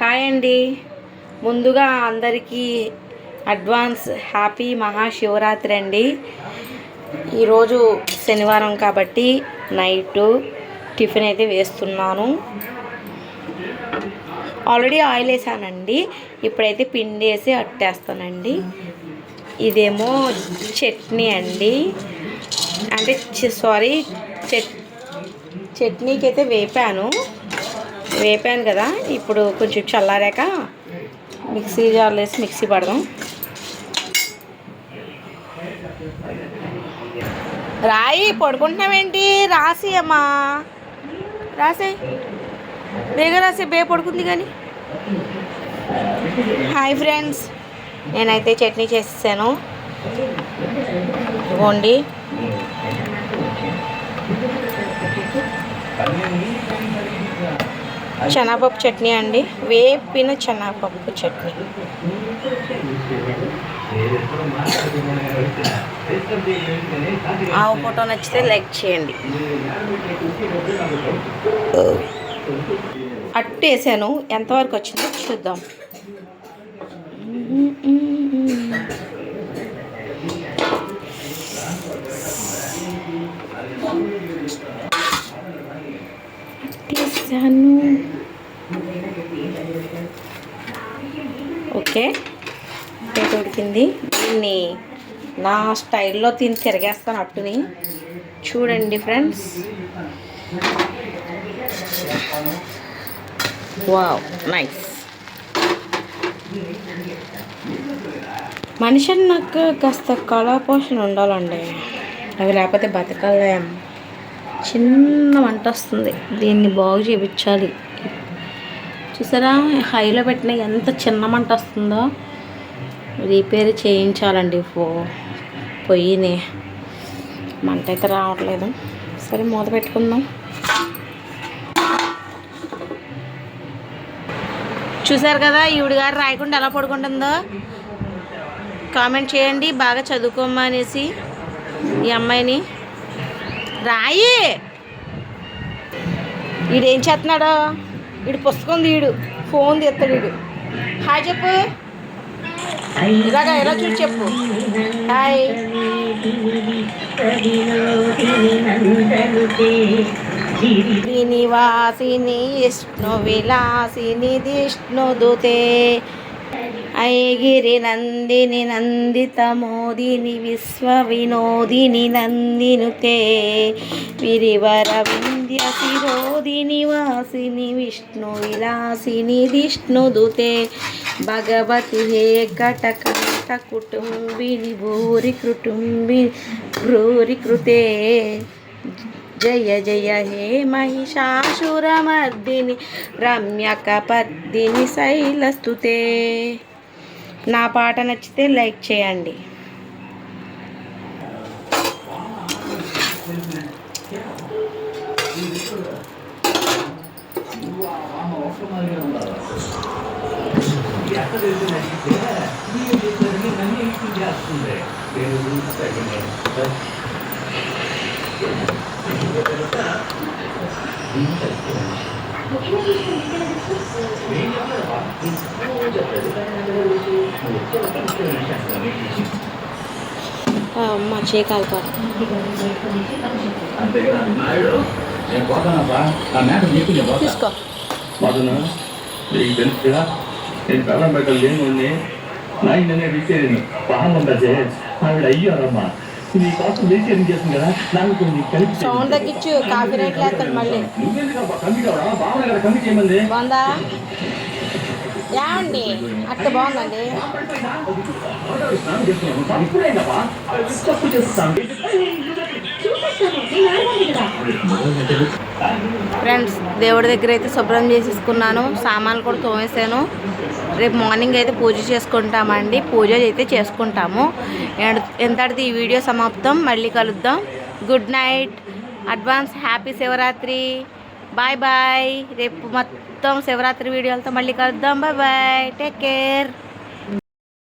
Hi అండి. ముందుగా అందరికీ అడ్వాన్స్ హ్యాపీ మహాశివరాత్రి అండి. ఈరోజు శనివారం కాబట్టి నైట్ టిఫిన్ అయితే వేస్తున్నాను. ఆల్రెడీ ఆయిల్ వేసానండి. ఇప్పుడైతే పిండి వేసి అట్టేస్తానండి. ఇదేమో చట్నీ అండి. అంటే సారీ చట్ చట్నీకి అయితే వేపాను. వేపాను కదా ఇప్పుడు కొంచెం చల్లారాక మిక్సీ జార్లో వేసి మిక్సీ పడదాం. రాయి పడుకుంటున్నావేంటి? రాసి అమ్మా. రాసే. బేగ రాసే బే పడుకుంది కానీ. Hi friends. నేనైతే చట్నీ చేసేసాను. ఇవ్వండి. శనగపప్పు చట్నీ అండి. వేపిన శనగపప్పు చట్నీ. ఆవు ఫోటో నచ్చితే లైక్ చేయండి. అట్టు వేసాను. ఎంతవరకు వచ్చిందో చూద్దాం వేసాను ఓకే. ప్లేట్ ఉడికింది. దీన్ని నా స్టైల్లో తిని తిరిగేస్తాను అట్టుని. చూడండి ఫ్రెండ్స్. Wow nice. మనిషి నాకు కాస్త కళా పోషణ ఉండాలండి. అవి లేకపోతే బతకలేం. చిన్న వంట వస్తుంది. దీన్ని బాగు చేయించాలి చూసారా? హైలో పెట్టిన ఎంత చిన్న మంట వస్తుందో. రిపేర్ చేయించాలండి ఫో పొయ్యిని. మంట అయితే రావట్లేదు. సరే మూత పెట్టుకుందాం. చూసారు కదా ఈవిడ గారు రాయకుండా ఎలా పడుకుంటుందో. కామెంట్ చేయండి బాగా చదువుకోమనేసి ఈ అమ్మాయిని. రాయి! ఈడేం చేస్తున్నాడు? వీడు పుస్తకం తీయడు ఫోన్ తీస్తాడు వీడు హాయ్ చెప్పు. ఇలాగా ఎలా చూసి చెప్పు. హాయ్. శ్రీనివాసిని విష్ణు విలాసిని విష్ణుదుతే ఐగిరి నందిని నందిత మోదిని విశ్వ వినోదిని నందినుతే విరివర వింధ్య శిరోదిని వాసిని విష్ణు విలాసిని విష్ణుదుతే. భగవతి హే కటకంఠ కుటుంబిని భూరి కుటుంబి భూరి కృతే. జయ జయ హే మహిషాసురమర్దిని రమ్యకపర్దిని శైలస్తుతే. నా పాట నచ్చితే లైక్ చేయండి. మా చేయకాలిపారు నేను పోతానబ్బా నా మేక నీకు పోతా తీసుకో నీకు తెలుసుగా నేను ఆవిడ అయ్యారమ్మా సౌండ్ తగ్గించు కాఫీ రేట్లు వేస్తాడు మళ్ళీ. బాగుందా? ఏమండి? అట్ట బాగుందండి. ఫ్రెండ్స్ దేవుడి దగ్గర అయితే శుభ్రం చేసేసుకున్నాను. సామాన్లు కూడా తోమేసాను రేపు మార్నింగ్ అయితే పూజ చేసుకుంటామండి. పూజ అయితే చేసుకుంటాము. ఎంతటిది ఈ వీడియో సమాప్తం. మళ్ళీ కలుద్దాం. Good night advance happy Shivaratri. Bye bye రేపు మొత్తం శివరాత్రి వీడియోలతో మళ్ళీ కలుద్దాం. Bye bye take care